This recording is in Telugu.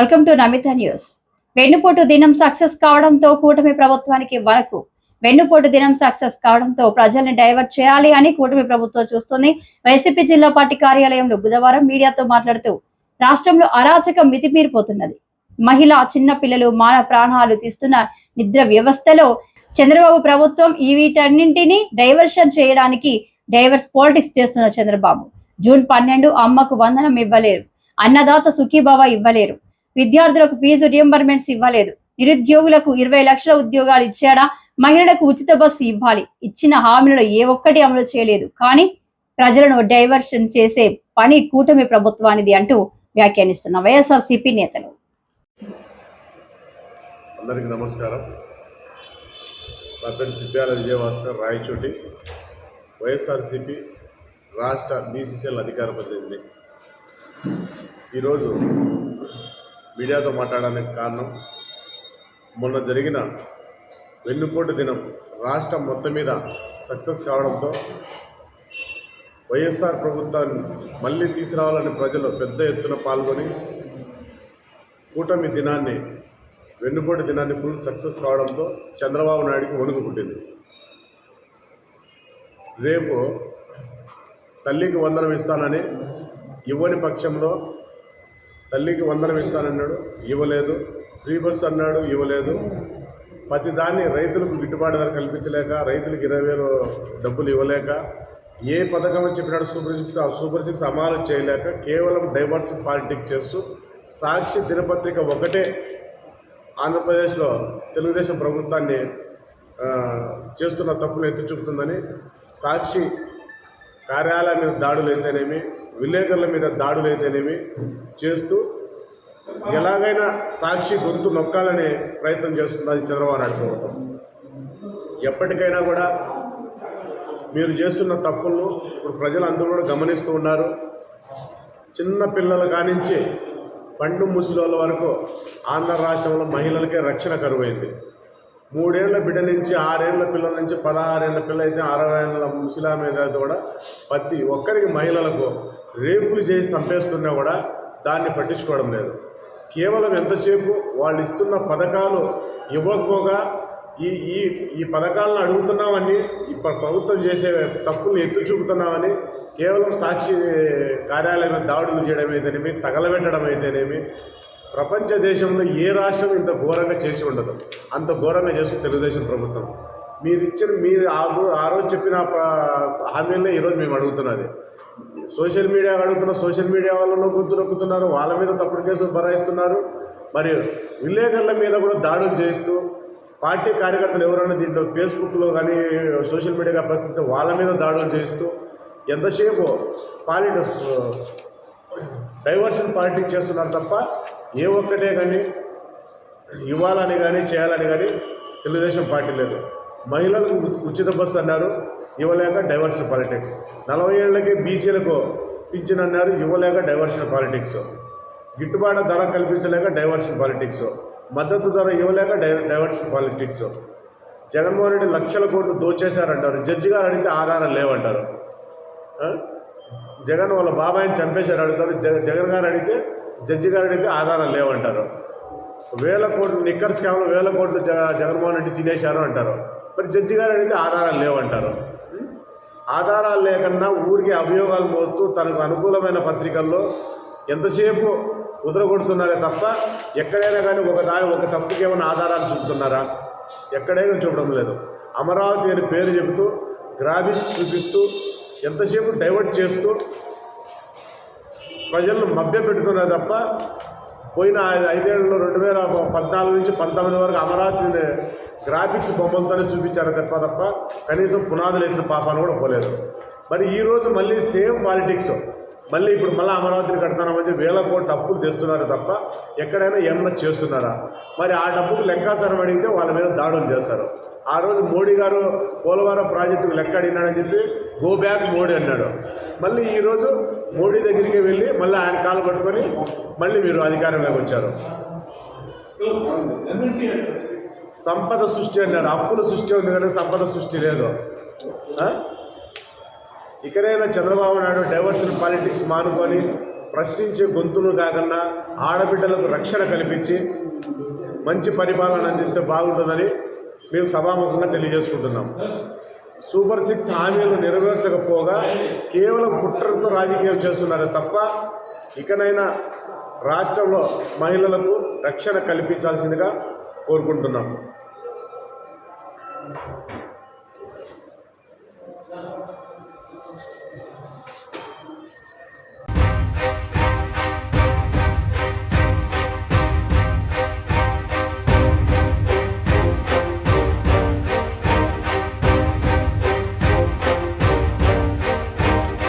Welcome to Namitha news. వెన్నుపోటు దినం సక్సెస్ కావడంతో కూటమి ప్రభుత్వానికి వరకు వెన్నుపోటు దినం సక్సెస్ కావడంతో ప్రజల్ని డైవర్ట్ చేయాలి అని కూటమి ప్రభుత్వం చూస్తుంది. వైసీపీ జిల్లా పార్టీ కార్యాలయంలో బుధవారం మీడియాతో మాట్లాడుతూ రాష్ట్రంలో అరాచకం మితిమీరిపోతున్నది. మహిళ చిన్న పిల్లలు మాన ప్రాణాలు తీస్తున్న నిద్ర వ్యవస్థలో చంద్రబాబు ప్రభుత్వం ఈ వీటన్నింటినీ డైవర్షన్ చేయడానికి డైవర్స్ పాలిటిక్స్ చేస్తున్న చంద్రబాబు. జూన్ పన్నెండు అమ్మకు వందనం ఇవ్వలేరు. అన్నదాత సుఖీభావ ఇవ్వలేరు. విద్యార్థులకు ఫీజు రియంబర్మెంట్స్ ఇవ్వలేదు. నిరుద్యోగులకు ఇరవై లక్షల ఉద్యోగాలు ఇచ్చాడా? మహిళలకు ఉచిత బస్సు ఇవ్వాలి. ఇచ్చిన హామీలను ఏ ఒక్కటి అమలు చేయలేదు. కానీ ప్రజలను డైవర్షన్ చేసే పని కూటమి ప్రభుత్వానిది అంటూ వ్యాఖ్యానిస్తున్న వైఎస్ఆర్సీపీ నేతలు. అందరికీ నమస్కారం. నా పేరు సిబ్బ్యాల విజయభాస్కర్ రాయచోటి. వైఎస్ఆర్సిపి రాష్ట్ర బీసీసీఎల్ అధికార ప్రతినిధి. ఈరోజు మీడియాతో మాట్లాడడానికి కారణం మొన్న జరిగిన వెన్నుపోటు దినం రాష్ట్రం మొత్తం మీద సక్సెస్ కావడంతో వైఎస్ఆర్ ప్రభుత్వాన్ని మళ్ళీ తీసుకురావాలని ప్రజలు పెద్ద ఎత్తున పాల్గొని కూటమి దినాన్ని వెన్నుపోటు దినాన్ని ఫుల్ సక్సెస్ కావడంతో చంద్రబాబు నాయుడికి వణుకు పుట్టింది. రేపు తల్లికి వందనం ఇస్తానని ఇవ్వని పక్షంలో తల్లికి వందనం ఇస్తానన్నాడు ఇవ్వలేదు. ఫ్రీ బస్ అన్నాడు ఇవ్వలేదు. ప్రతి దాన్ని రైతులకు గిట్టుబాటు ధర కల్పించలేక రైతులకు ఇరవై వేలు డబ్బులు ఇవ్వలేక ఏ పథకం చెప్పినాడు సూపర్ సిక్స్ సూపర్ సిక్స్ అమలు చేయలేక కేవలం డైవర్స్ పాలిటిక్స్ చేస్తూ సాక్షి దినపత్రిక ఒకటే ఆంధ్రప్రదేశ్లో తెలుగుదేశం ప్రభుత్వాన్ని చేస్తున్న తప్పులు ఎత్తి చూపుతుందని సాక్షి కార్యాలయం మీద దాడులు అయితేనేమి విలేకరుల మీద దాడులు అయితేనేమి చేస్తూ ఎలాగైనా సాక్షి గొంతు నొక్కాలనే ప్రయత్నం చేస్తున్నది చంద్రబాబు నాయుడు ప్రభుత్వం. ఎప్పటికైనా కూడా మీరు చేస్తున్న తప్పులను ఇప్పుడు ప్రజలు అందరూ కూడా గమనిస్తూ ఉన్నారు. చిన్న పిల్లల కానించి పండు ముసలోళ్ళ వరకు ఆంధ్ర రాష్ట్రంలో మహిళలకే రక్షణ కరువైంది. మూడేళ్ళ బిడ్డ నుంచి ఆరేళ్ళ పిల్లల నుంచి పదహారేళ్ళ పిల్ల అయితే అరవై ఏళ్ళ ముసలామే కూడా ప్రతి ఒక్కరికి మహిళలకు రేపులు చేసి చంపేస్తున్నా కూడా దాన్ని పట్టించుకోవడం లేదు. కేవలం ఎంతసేపు వాళ్ళు ఇస్తున్న పథకాలు ఇవ్వకపోగా ఈ ఈ ఈ పథకాలను అడుగుతున్నామని ఇప్పుడు ప్రభుత్వం చేసే తప్పులు ఎత్తు చూపుతున్నామని కేవలం సాక్షి కార్యాలయం దాడులు చేయడం అయితేనేమి తగలబెట్టడం అయితేనేమి ప్రపంచ దేశంలో ఏ రాష్ట్రం ఇంత ఘోరంగా చేసి ఉండదు. అంత ఘోరంగా చేస్తుంది తెలుగుదేశం ప్రభుత్వం. మీరు ఇచ్చిన మీరు ఆ రోజు చెప్పిన హామీలనే ఈరోజు మేము అడుగుతున్నది. సోషల్ మీడియా అడుగుతున్న సోషల్ మీడియా వాళ్ళలో గుర్తు నొక్కుతున్నారు వాళ్ళ మీద తప్పుడు కేసులు బరాయిస్తున్నారు. మరియు విలేకరుల మీద కూడా దాడులు చేస్తూ పార్టీ కార్యకర్తలు ఎవరైనా దీంట్లో ఫేస్బుక్లో కానీ సోషల్ మీడియాగా పరిస్థితి వాళ్ళ మీద దాడులు చేస్తూ ఎంతసేపు పాలిటిక్స్ డైవర్షన్ పాలిటిక్స్ చేస్తున్నారు తప్ప ఏ ఒక్కటే కానీ ఇవ్వాలని కానీ చేయాలని కానీ తెలుగుదేశం పార్టీ లేదు. మహిళలకు ఉచిత బస్సు అన్నారు. ఇవ్వలేక డైవర్షన్ పాలిటిక్స్ నలభై ఏళ్ళకి బీసీలకు పింఛన్ అన్నారు ఇవ్వలేక డైవర్షన్ పాలిటిక్స్ గిట్టుబాటు ధర కల్పించలేక డైవర్షన్ పాలిటిక్స్ మద్దతు ధర ఇవ్వలేక డై డైవర్షన్ పాలిటిక్స్ జగన్మోహన్ రెడ్డి లక్షల కోట్లు దోచేశారంటారు. జడ్జి గారు అడిగితే ఆధారం లేవంటారు. జగన్ వాళ్ళ బాబాయిని చంపేశారు అడుగుతారు. జగ జగన్ గారు అడిగితే జడ్జి గారు అడిగితే ఆధారం లేవంటారు. వేల కోట్లు నిక్కర్ స్కామ్లో వేల కోట్లు జగ జగన్మోహన్ రెడ్డి తినేశారు అంటారు. మరి జడ్జి గారు అడిగితే ఆధారాలు లేవంటారు. ఆధారాలు లేకుండా ఊరికి అభియోగాలు మోస్తూ తనకు అనుకూలమైన పత్రికల్లో ఎంతసేపు కుదరగొడుతున్నారే తప్ప ఎక్కడైనా కానీ ఒక దాని ఒక తప్పుకి ఏమైనా ఆధారాలు చూపుతున్నారా? ఎక్కడైనా చూపడం లేదు. అమరావతి అని పేరు చెబుతూ గ్రాఫిక్స్ చూపిస్తూ ఎంతసేపు డైవర్ట్ చేస్తూ ప్రజలను మభ్య పెడుతున్నారు తప్ప పోయిన ఐదేళ్ళలో రెండు వేల పద్నాలుగు నుంచి పంతొమ్మిది వరకు అమరావతి గ్రాఫిక్స్ బొమ్మలతోనే చూపించారు తప్ప తప్ప కనీసం పునాదులు వేసిన పాపాలు కూడా పోలేదు. మరి ఈరోజు మళ్ళీ సేమ్ పాలిటిక్స్. మళ్ళీ ఇప్పుడు మళ్ళీ అమరావతిని కడతామని చెప్పి వేల కోట్ల అప్పులు తెస్తున్నారు తప్ప ఎక్కడైనా ఏమన్నా చేస్తున్నారా? మరి ఆ డబ్బుకు లెక్కాసారం అడిగితే వాళ్ళ మీద దాడులు చేస్తారు ఆ రోజు మోడీ గారు పోలవరం ప్రాజెక్టుకు లెక్క అడిగినాడని చెప్పి గో బ్యాక్ మోడీ అన్నాడు. మళ్ళీ ఈరోజు మోడీ దగ్గరికి వెళ్ళి మళ్ళీ ఆయన కాలు పట్టుకొని మళ్ళీ మీరు అధికారంలోకి వచ్చారు. సంపద సృష్టి అన్నాడు అప్పుల సృష్టి ఉంది కానీ సంపద సృష్టి లేదు. ఇకనైనా చంద్రబాబు నాయుడు డైవర్షన్ పాలిటిక్స్ మానుకొని ప్రశ్నించే గొంతును కాకుండా ఆడబిడ్డలకు రక్షణ కల్పించి మంచి పరిపాలన అందిస్తే బాగుంటుందని మేము సభాముఖంగా తెలియజేసుకుంటున్నాం. సూపర్ సిక్స్ హామీలు నెరవేర్చకపోగా కేవలం కుట్రతో రాజకీయం చేస్తున్నారు తప్ప ఇకనైనా రాష్ట్రంలో మహిళలకు రక్షణ కల్పించాల్సిందిగా కోరుకుంటున్నాం